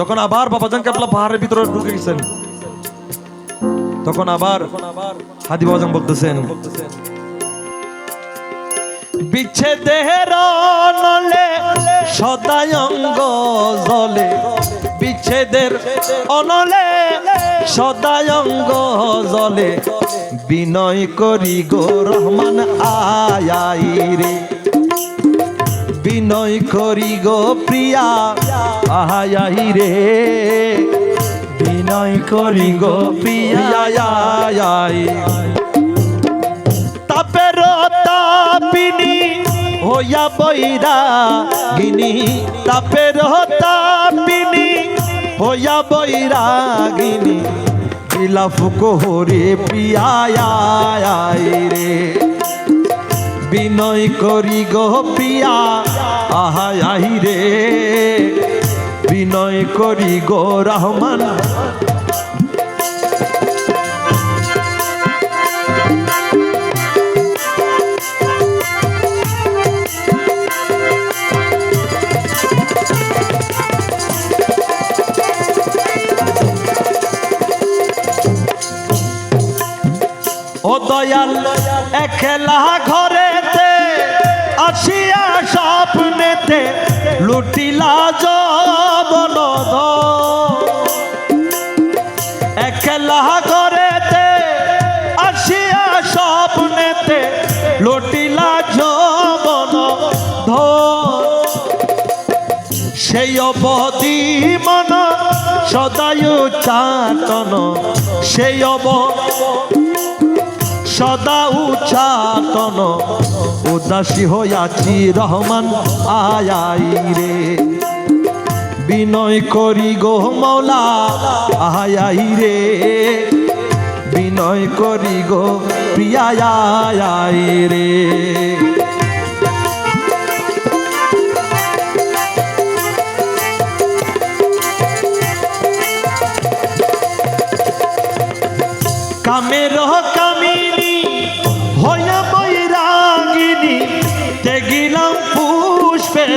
যখন আবার বাবাজান কাবলা পাহাড়ের ভিতরে ঢুকে গেছেন, তখন আবার হাদি বাবাজান বলতেছেন, বিচ্ছেদের নলে সদায় অঙ্গ জলে। বিচ্ছেদের অনলে সদায় অঙ্গ জলে। বিনয় করি গো রহমান আয়াই রে। বিনয় করি গো প্রিয়া। আহাই রে। বিনয় করি গো প্রিয়া। তাপের তাপিনী হইয়া বৈরা গিনি। তাপের তাপিনী হইয়া বৈরা গিনি। বিলাপ কোহরে প্রিয়ায় রে। বিনয় করি গো প্রিয়া আহাই রে। বিনয় করি গো রহমান। ও দয়াল একলা ঘরেতে আসিয়া স্বপ্নেতে লুটিলা জবন একলা ঘরেতে আসিয়া স্বপ্নেতে লুটিলা জবন সেই অবধি মন সদায় চাতন। সেই অব সদা উচ্চাতন উদাসী হইয়াছি রহমান, আয়াই রে। বিনয় করি গো মৌলা, আয়াই রে। বিনয় করি গো প্রিয়াই রে।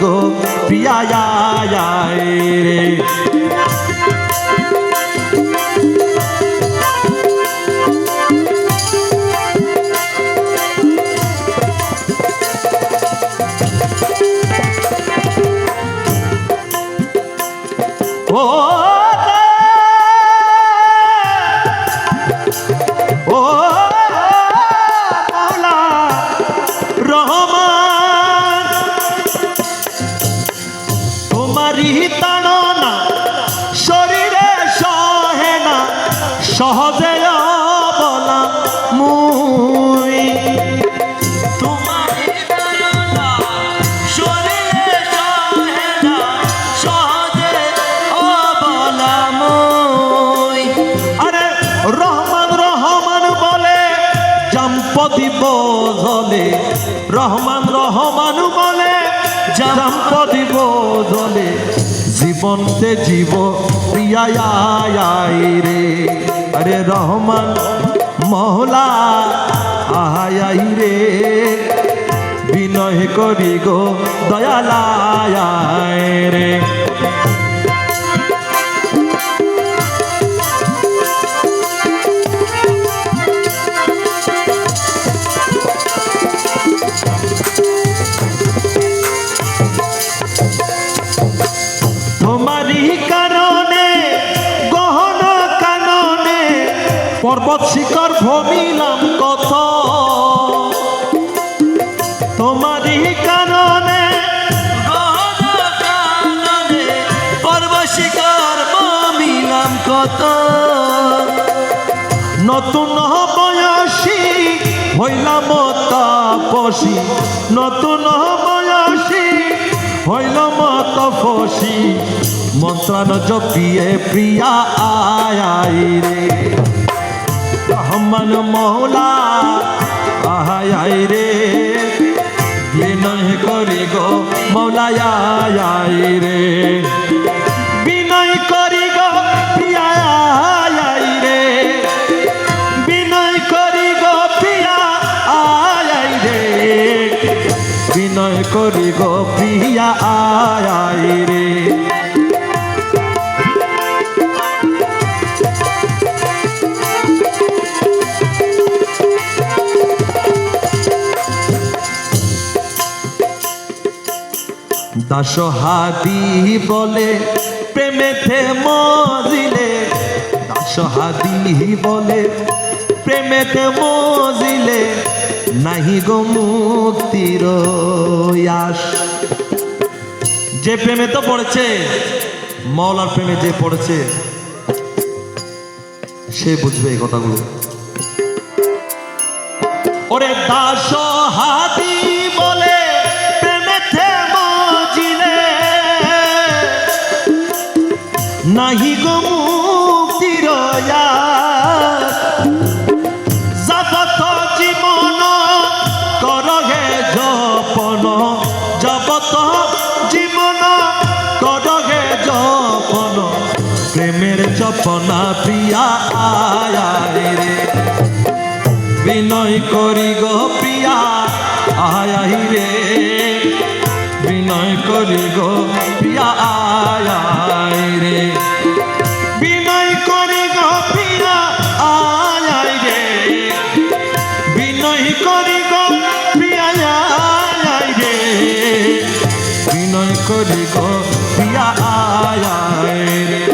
গো প্রিয়ায় রে। ও তোমারি তাড়না শরীরে সহে না সহজে বলা মুই রহমান রহমান বলে জম্পতি বোঝলে জীবনতে জীব প্রিয়াই রে। আরে রহমান মহলা আহাই রে। বিনয় করি গো দয়ালায় রে। পর্বত শিখর ভমিলাম কত তোমারই কারণে, পর্বত শিখর ভমিলাম কত নতুন বয়সী হইলাম তাপসী নতুন বয়সী হইল মত ফসি মন্ত্রান জপিয়ে প্রিয়া আয় রে। রহমান মৌলা আহাই আই রে। বিনয় করি গো মৌলায় আই রে। বিনয় করি গো বিনয় করি গো প্রিয়া আই রে। দাসহাদি বলে, প্রেমেতে মজিলে। দাসহাদি বলে, প্রেমেতে মজিলে। নাহি গো মুক্তির যে প্রেমে তো পড়েছে মৌলার প্রেমে যে পড়েছে, সে বুঝবে এই কথাগুলো। ওরে দাস হাতি নাহি গো মুক্তির আস। জগত জীবন করহে জপন, জগত জীবন করহে জপন। প্রেমের জপনা প্রিয়া আয় রে। বিনয় করি গো প্রিয়া আয় রে। বিনয় করি গো করি গো আয় রে।